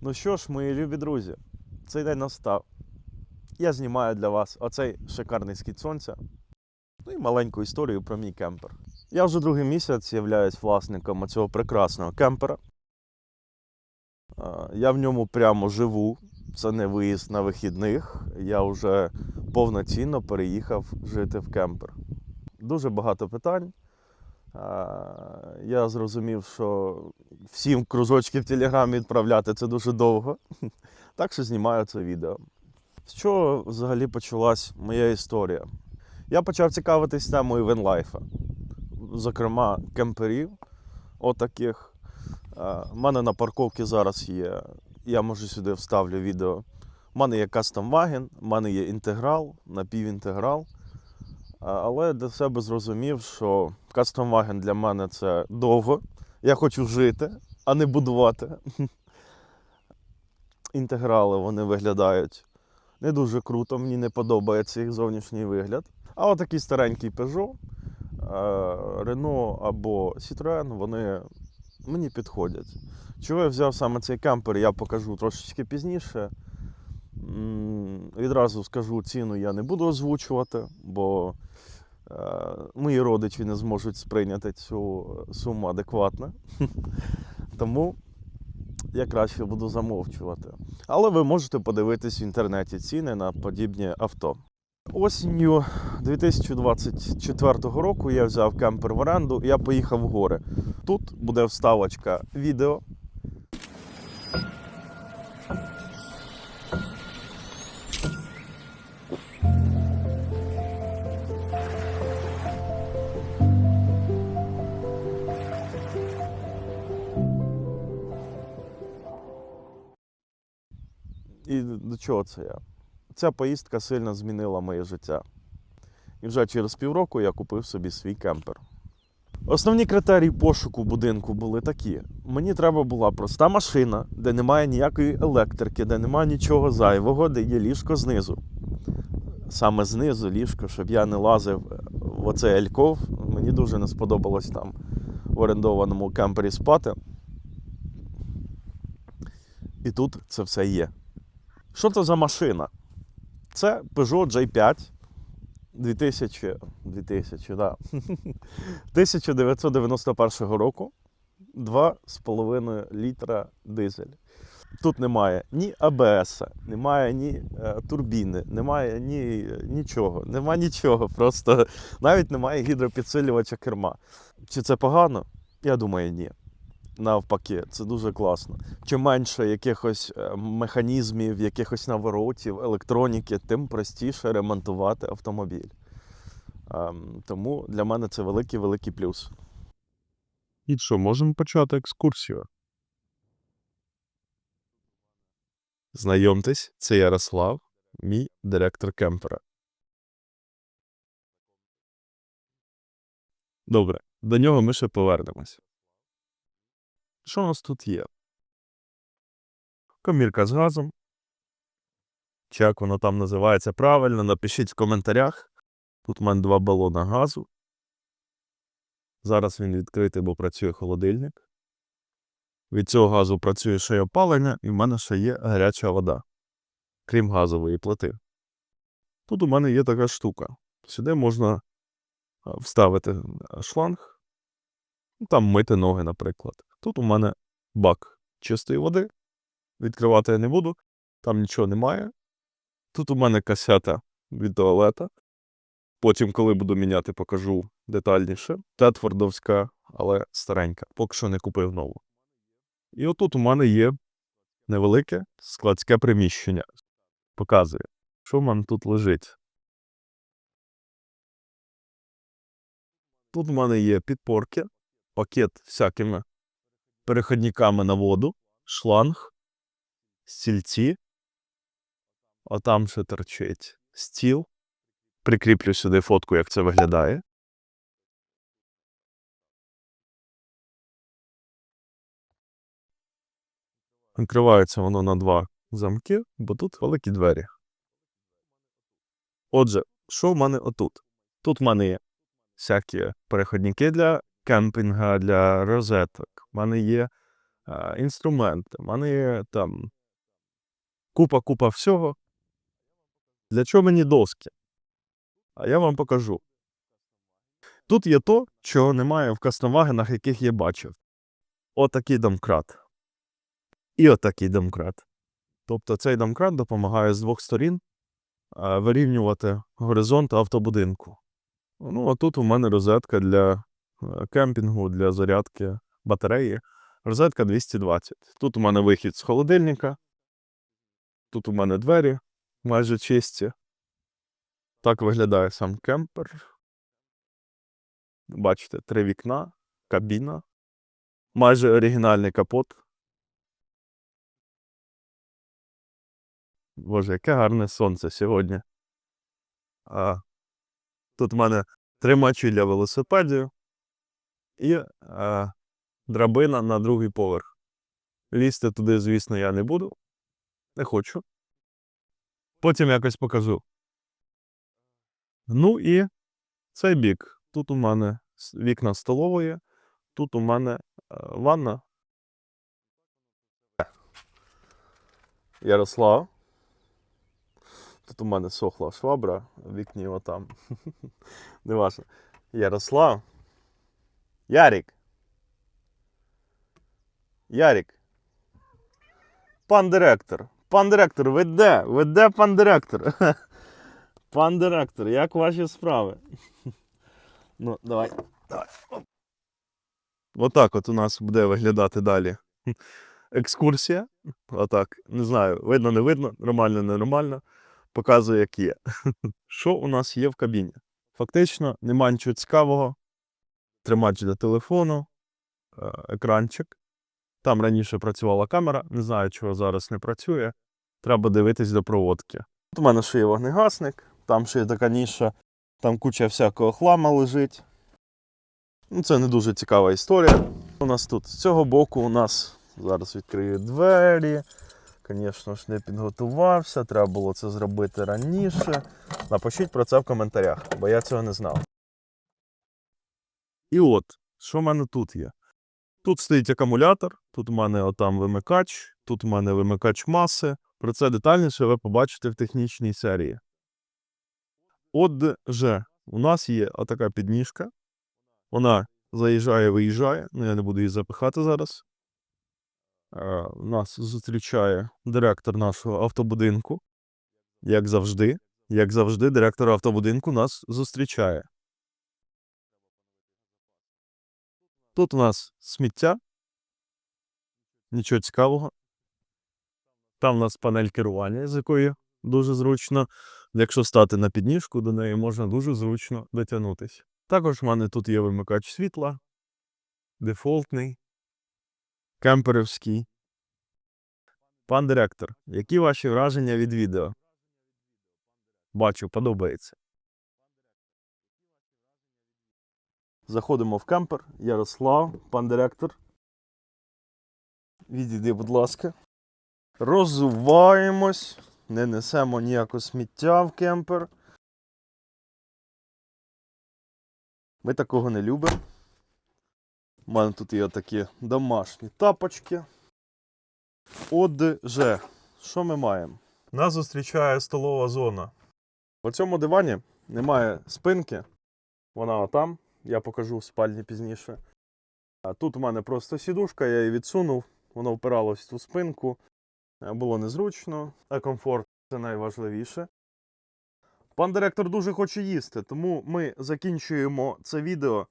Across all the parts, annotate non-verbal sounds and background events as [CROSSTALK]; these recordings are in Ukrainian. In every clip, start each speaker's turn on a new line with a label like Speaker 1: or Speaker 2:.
Speaker 1: Ну що ж, мої любі друзі, цей день настав. Я знімаю для вас оцей шикарний схід сонця. Ну і маленьку історію про мій кемпер. Я вже другий місяць являюсь власником цього прекрасного кемпера. Я в ньому прямо живу. Це не виїзд на вихідних. Я вже повноцінно переїхав жити в кемпер. Дуже багато питань. Я зрозумів, що всім кружочки в Телеграмі відправляти це дуже довго. [LAUGHS] Так що знімаю це відео. З чого взагалі почалась моя історія? Я почав цікавитись темою венлайфа, зокрема, кемперів, отаких. У мене на парковці зараз є. Я може сюди вставлю відео. У мене є кастом ваген, у мене є інтеграл, напівінтеграл. Але для себе зрозумів, що кастом ваген для мене це довго. Я хочу жити, а не будувати. [LAUGHS] Інтеграли вони виглядають не дуже круто, мені не подобається їх зовнішній вигляд. А отакий старенький Peugeot, Renault або Citroën, вони мені підходять. Чого я взяв саме цей кемпер, я покажу трошечки пізніше. Відразу скажу ціну я не буду озвучувати, бо е, мої родичі не зможуть сприйняти цю суму адекватно. [LAUGHS] Тому я краще буду замовчувати. Але ви можете подивитись в інтернеті ціни на подібні авто. Осінню 2024 року я взяв кемпер в оренду я поїхав в гори. Тут буде вставочка відео. І до чого це я? Ця поїздка сильно змінила моє життя. І вже через півроку я купив собі свій кемпер. Основні критерії пошуку будинку були такі: мені треба була проста машина, де немає ніякої електрики, де немає нічого зайвого, де є ліжко знизу. Саме знизу ліжко, щоб я не лазив в оцей альков. Мені дуже не сподобалось там в орендованому кемпері спати. І тут це все є. Що це за машина? Це Peugeot J5 2000, 2000, да. [LAUGHS] 1991 року. 2,5 літра дизель. Тут немає ні АБС, немає ні е, турбіни, немає ні, нічого. Немає нічого. Просто [LAUGHS] навіть немає гідропідсилювача керма. Чи це погано? Я думаю, ні. Навпаки, це дуже класно. Чим менше якихось е, механізмів, якихось наворотів, електроніки, тим простіше ремонтувати автомобіль. Ем, Тому для мене це великий великий плюс.
Speaker 2: І що, можемо почати екскурсію? Знайомтесь, це Ярослав, мій директор кемпера. Добре, до нього ми ще повернемось. Що у нас тут є? Комірка з газом. Чи як воно там називається правильно, напишіть в коментарях. Тут у мене два балона газу. Зараз він відкритий, бо працює холодильник. Від цього газу працює ще й опалення, і в мене ще є гаряча вода, крім газової плити. Тут у мене є така штука. Сюди можна вставити шланг, там мити ноги, наприклад. Тут у мене бак чистої води. Відкривати я не буду, там нічого немає. Тут у мене касета від туалета. Потім, коли буду міняти, покажу детальніше. Тетфордовська, але старенька. Поки що не купив нову. І отут у мене є невелике складське приміщення. Показую, що в мене тут лежить. Тут у мене є підпорки, пакет всякими переходниками на воду, шланг, стільці. А там ще торчить стіл. Прикріплю сюди фотку, як це виглядає. Відкривається воно на два замки, бо тут великі двері. Отже, що в мене отут? Тут в мене є всякі переходники для кемпінга, для розеток. У мене є е, інструменти, в мене є там купа-купа всього. Для чого мені доски? А я вам покажу. Тут є то, чого немає в кастомвагенах, яких я бачив. Отакий домкрат. І отакий домкрат. Тобто цей домкрат допомагає з двох сторін е, вирівнювати горизонт автобудинку. Ну, а тут у мене розетка для е, кемпінгу, для зарядки батареї. Розетка 220. Тут у мене вихід з холодильника. Тут у мене двері майже чисті. Так виглядає сам кемпер. Бачите, три вікна, кабіна. Майже оригінальний капот. Боже, яке гарне сонце сьогодні. А, тут в мене тримачі для велосипедів і а, драбина на другий поверх. Лізти туди, звісно, я не буду. Не хочу. Потім якось покажу. Ну і цей бік. Тут у мене вікна столової, тут у мене е, ванна.
Speaker 1: Ярослав. Тут у мене сохла швабра, в вікні отам. [LAUGHS] Не важно. Ярослав. Ярік. Ярік. Пан директор. Пан директор, ви де? Ви де пан директор? [LAUGHS] Пан директор, як ваші справи? [LAUGHS] Ну, давай. Давай.
Speaker 2: Отак от у нас буде виглядати далі. [LAUGHS] Екскурсія. Отак. Не знаю, видно, не видно, нормально, ненормально. Показую, як є. Що у нас є в кабіні? Фактично, нема нічого цікавого. Тримач для телефону, е, екранчик. Там раніше працювала камера, не знаю, чого зараз не працює. Треба дивитись до проводки.
Speaker 1: Тут у мене ще є вогнегасник, там ще є така ніша, там куча всякого хлама лежить. Ну, це не дуже цікава історія. У нас тут з цього боку у нас зараз відкрию двері. Звісно ж, не підготувався, треба було це зробити раніше. Напишіть про це в коментарях, бо я цього не знав.
Speaker 2: І от, що в мене тут є? Тут стоїть акумулятор, тут у мене отам вимикач, тут у мене вимикач маси. Про це детальніше ви побачите в технічній серії. Отже, у нас є отака підніжка. Вона заїжджає, виїжджає. Ну, я не буду її запихати зараз. Е, Нас зустрічає директор нашого автобудинку. Як завжди. Як завжди, директор автобудинку нас зустрічає. Тут у нас сміття. Нічого цікавого. Там у нас панель керування, з якої дуже зручно. Якщо стати на підніжку, до неї можна дуже зручно дотягнутися. Також в мене тут є вимикач світла, дефолтний, кемперівський. Пан директор, які ваші враження від відео? Бачу, подобається.
Speaker 1: Заходимо в кемпер. Ярослав, пан директор. Відійди, будь ласка. Розуваємось. Не несемо ніякого сміття в кемпер. Ми такого не любимо. У мене тут є такі домашні тапочки. Отже, що ми маємо? Нас зустрічає столова зона. У цьому дивані немає спинки. Вона отам. Я покажу в спальні пізніше. А тут у мене просто сідушка, я її відсунув, воно впиралось в ту спинку. Е, Було незручно, а комфорт це найважливіше. Пан директор дуже хоче їсти, тому ми закінчуємо це відео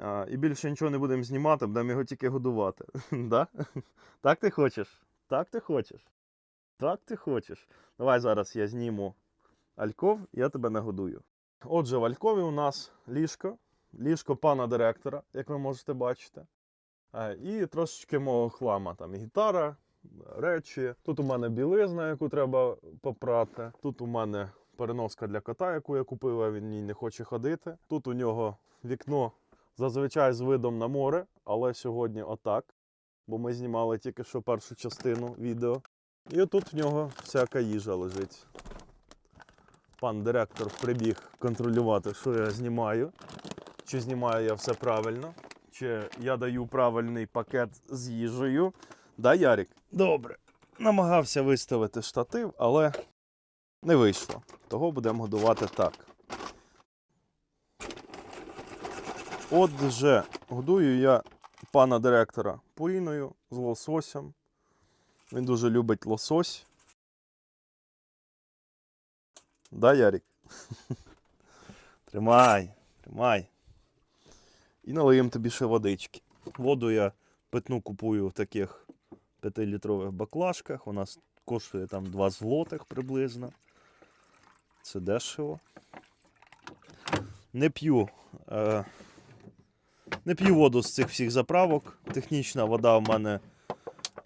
Speaker 1: а, і більше нічого не будемо знімати, будемо його тільки годувати. [LAUGHS] да? Так ти хочеш? Так ти хочеш? Так ти хочеш. Давай зараз я зніму альков, я тебе нагодую. Отже, в алькові у нас ліжко, ліжко пана директора, як ви можете бачити. Е, І трошечки мого хлама. Там гітара, речі. Тут у мене білизна, яку треба попрати. Тут у мене переноска для кота, яку я купив, а він не хоче ходити. Тут у нього вікно зазвичай з видом на море, але сьогодні отак. Бо ми знімали тільки що першу частину відео. І отут в нього всяка їжа лежить. Пан директор прибіг контролювати, що я знімаю. Чи знімаю я все правильно, чи я даю правильний пакет з їжею. Да, Ярік? Добре. Намагався виставити штатив, але не вийшло. Того будемо годувати так. Отже, годую я пана директора пуріною з лососем. Він дуже любить лосось. Да, Ярік? Тримай, тримай. І налиємо тобі ще водички. Воду я питну купую в таких 5-літрових баклажках. Вона коштує там 2 злотих приблизно. Це дешево. Не п'ю. Е, не п'ю воду з цих всіх заправок. Технічна вода в мене,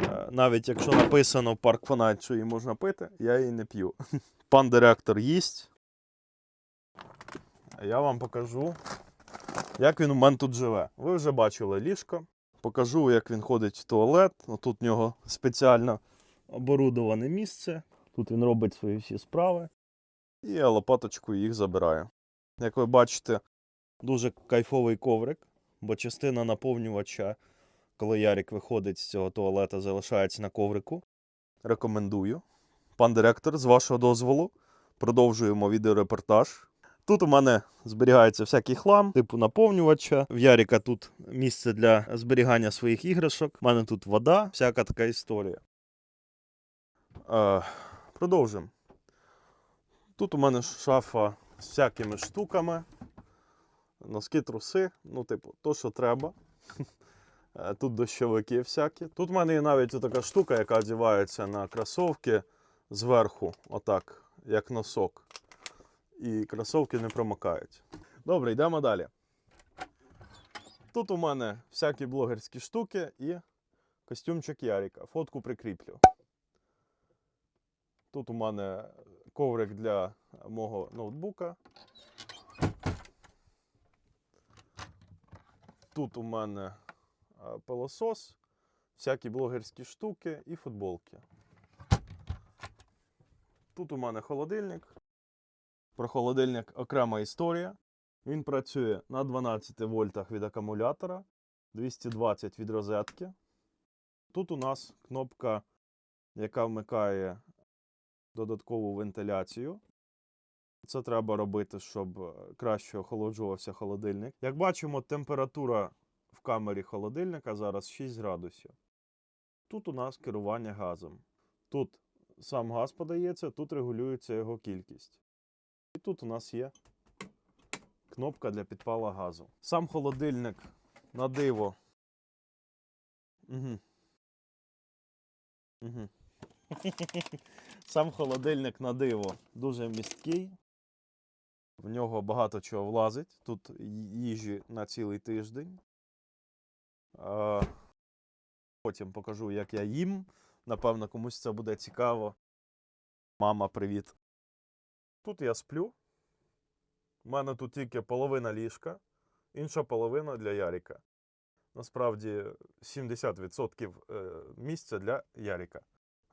Speaker 1: е, навіть якщо написано в парк Фонайт, що її можна пити, я її не п'ю. [LAUGHS] Пан директор їсть. А я вам покажу, як він у мене тут живе. Ви вже бачили ліжко. Покажу, як він ходить в туалет. Тут в нього спеціально оборудоване місце. Тут він робить свої всі справи. І я лопаточкою їх забираю. Як ви бачите, дуже кайфовий коврик, бо частина наповнювача, коли Ярік виходить з цього туалета, залишається на коврику. Рекомендую. Пан директор, з вашого дозволу, продовжуємо відеорепортаж. Тут у мене зберігається всякий хлам, типу наповнювача. В Яріка тут місце для зберігання своїх іграшок. У мене тут вода, всяка така історія. Е, продовжимо. Тут у мене шафа з всякими штуками. Носки, труси, ну, типу, то, що треба. [LAUGHS] Е, Тут дощовики всякі. Тут в мене є навіть така штука, яка одягається на кросовки зверху, отак, як носок. І кросовки не промокають. Добре, йдемо далі. Тут у мене всякі блогерські штуки і костюмчик Яріка. Фотку прикріплю. Тут у мене коврик для мого ноутбука. Тут у мене пилосос, всякі блогерські штуки і футболки. Тут у мене холодильник. Про холодильник окрема історія. Він працює на 12 вольтах від акумулятора, 220 від розетки. Тут у нас кнопка, яка вмикає додаткову вентиляцію. Це треба робити, щоб е, краще охолоджувався холодильник. Як бачимо, температура в камері холодильника зараз 6 градусів. Тут у нас керування газом. Тут сам газ подається, тут регулюється його кількість. І тут у нас є кнопка для підпала газу. Сам холодильник на диво. Угу. Угу. [LAUGHS] Сам холодильник на диво дуже місткий. В нього багато чого влазить. Тут їжі на цілий тиждень. Потім покажу, як я їм. Напевно, комусь це буде цікаво. Мама, привіт. Тут я сплю. У мене тут тільки половина ліжка, інша половина для Яріка. Насправді 70% е, місця для Яріка.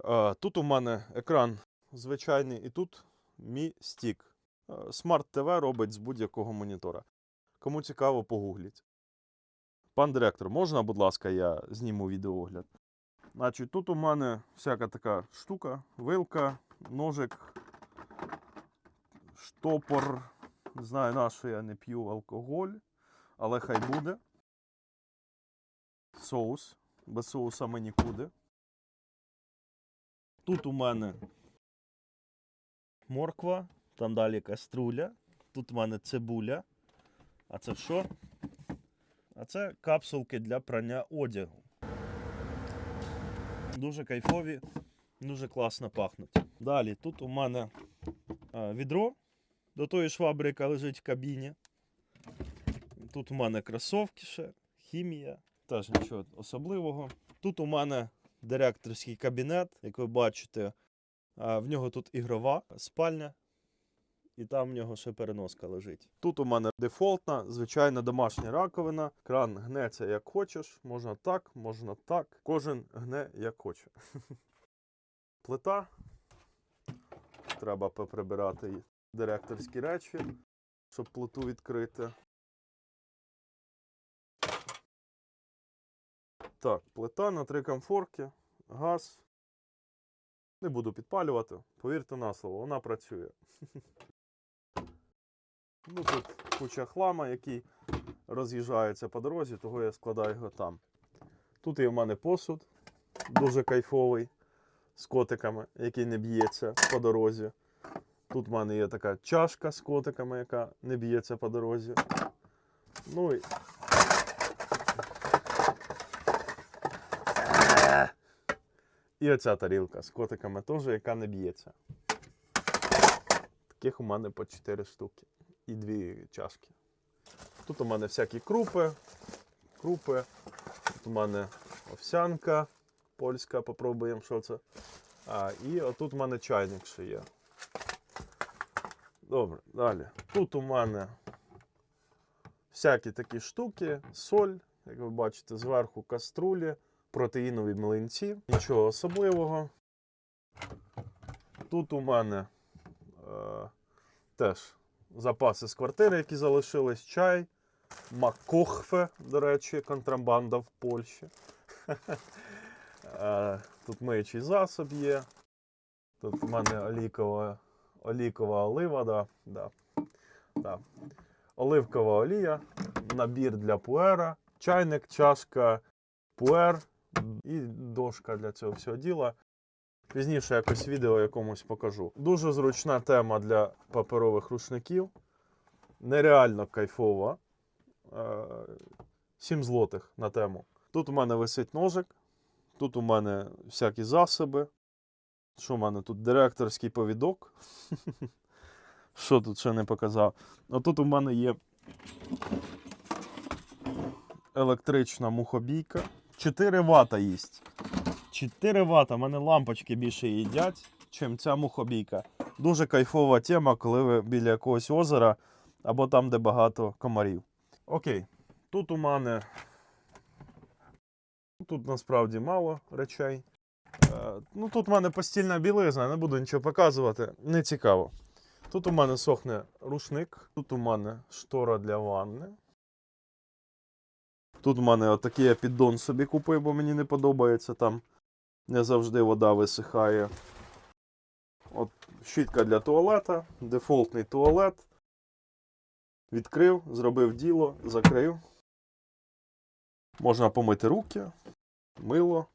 Speaker 1: Е, Тут у мене екран звичайний, і тут мій стік. Е, Смарт ТВ робить з будь-якого монітора. Кому цікаво, погугліть. Пан директор, можна, будь ласка, я зніму відеоогляд? Значить, тут у мене всяка така штука, вилка, ножик, штопор. Знаю, на що я не п'ю алкоголь, але хай буде. Соус. Без соуса ми нікуди. Тут у мене морква, там далі каструля, тут у мене цибуля. А це що? А це капсулки для прання одягу. Дуже кайфові, дуже класно пахнуть. Далі тут у мене відро до тої швабри, яка лежить в кабіні. Тут у мене кросовки ще, хімія, теж нічого особливого. Тут у мене директорський кабінет, як ви бачите, в нього тут ігрова спальня, і там в нього ще переноска лежить. Тут у мене дефолтна, звичайна домашня раковина. Кран гнеться як хочеш, можна так, можна так. Кожен гне як хоче. [LAUGHS] Плита. Треба поприбирати директорські речі, щоб плиту відкрити. Так, плита на три комфорки, газ. Не буду підпалювати, повірте на слово, вона працює. [LAUGHS] Ну, тут куча хлама, який роз'їжджається по дорозі, того я складаю його там. Тут є в мене посуд, дуже кайфовий, з котиками, який не б'ється по дорозі. Тут в мене є така чашка з котиками, яка не б'ється по дорозі. Ну і. І оця тарілка з котиками теж, яка не б'ється. Таких у мене по 4 штуки. І дві чашки. Тут у мене всякі крупи. Крупи. Тут у мене овсянка польська, попробуємо, що це. А, і отут у мене чайник ще є. Добре, далі. Тут у мене всякі такі штуки, соль, як ви бачите, зверху каструлі, протеїнові млинці. Нічого особливого. Тут у мене е, теж запаси з квартири, які залишились, чай, макохфе, до речі, контрабанда в Польщі. [LAUGHS] Е, Тут миючий засоб є. Тут у мене олійкова, олійкова олива, да, да, оливкова олія, набір для пуера, чайник, чашка, пуер і дошка для цього всього діла. Пізніше якось відео якомусь покажу. Дуже зручна тема для паперових рушників. Нереально кайфова. Е, 7 злотих на тему. Тут у мене висить ножик. Тут у мене всякі засоби. Що в мене тут? Директорський повідок. [LAUGHS] Що тут ще не показав? Отут у мене є електрична мухобійка. 4 вата їсть. 4 вата. У мене лампочки більше їдять, чим ця мухобійка. Дуже кайфова тема, коли ви біля якогось озера або там, де багато комарів. Окей, тут у мене. Тут насправді мало речей. Е, ну, тут у мене постільна білизна, не буду нічого показувати, не цікаво. Тут у мене сохне рушник, тут у мене штора для ванни. Тут у мене отакий я піддон собі купив, бо мені не подобається там. Не завжди вода висихає. От щітка для туалета, дефолтний туалет. Відкрив, зробив діло, закрив. Можна помити руки, мило.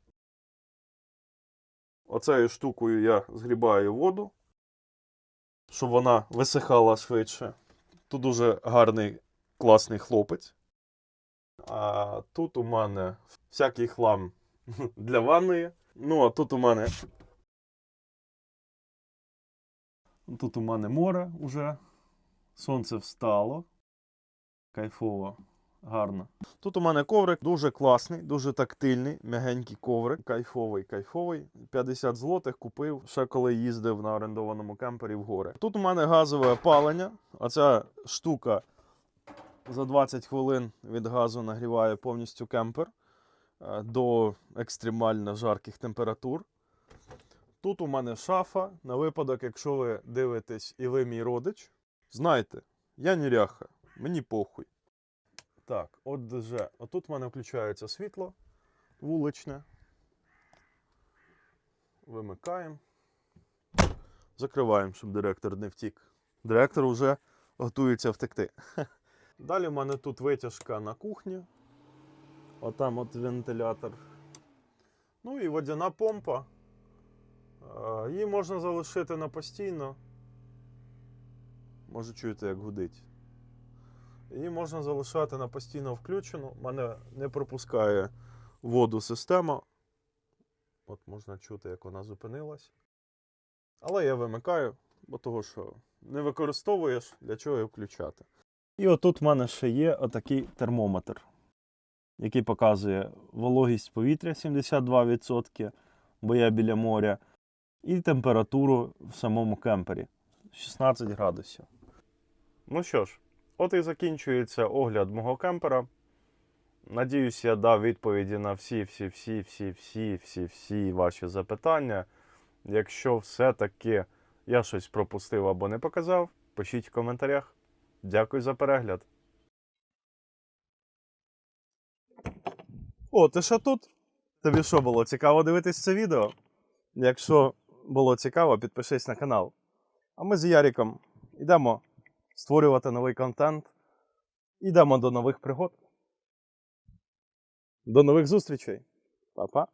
Speaker 1: Оцею штукою я згрібаю воду, щоб вона висихала швидше. Тут дуже гарний, класний хлопець. А тут у мене всякий хлам [LAUGHS] для ванної. Ну, а тут у мене. Тут у мене море вже. Сонце встало. Кайфово, гарно. Тут у мене коврик дуже класний, дуже тактильний, м'ягенький коврик. Кайфовий, кайфовий. 50 злотих купив ще коли їздив на орендованому кемпері в гори. Тут у мене газове опалення. Оця штука за 20 хвилин від газу нагріває повністю кемпер е, до екстремально жарких температур. Тут у мене шафа на випадок, якщо ви дивитесь і ви мій родич. Знайте, я неряха, мені похуй. Так, отже, отут в мене включається світло вуличне. Вимикаємо. Закриваємо, щоб директор не втік. Директор вже готується втекти. [LAUGHS] Далі в мене тут витяжка на кухні. Отам от вентилятор. Ну і водяна помпа. Е, Її можна залишити на постійно. Може чуєте, як гудить. Її можна залишати на постійно включену. У мене не пропускає воду система. От можна чути, як вона зупинилась. Але я вимикаю, бо того, що не використовуєш, для чого її включати. І отут в мене ще є отакий термометр, який показує вологість повітря 72%, бо я біля моря, і температуру в самому кемпері 16 градусів. Ну що ж, от і закінчується огляд мого кемпера. Надіюсь, я дав відповіді на всі, всі, всі, всі, всі, всі, всі ваші запитання. Якщо все-таки я щось пропустив або не показав, пишіть в коментарях. Дякую за перегляд. О, ти що тут? Тобі що було цікаво дивитись це відео? Якщо було цікаво, підпишись на канал. А ми з Яріком йдемо створювати новий контент. Ідемо до нових пригод. До нових зустрічей. Па-па.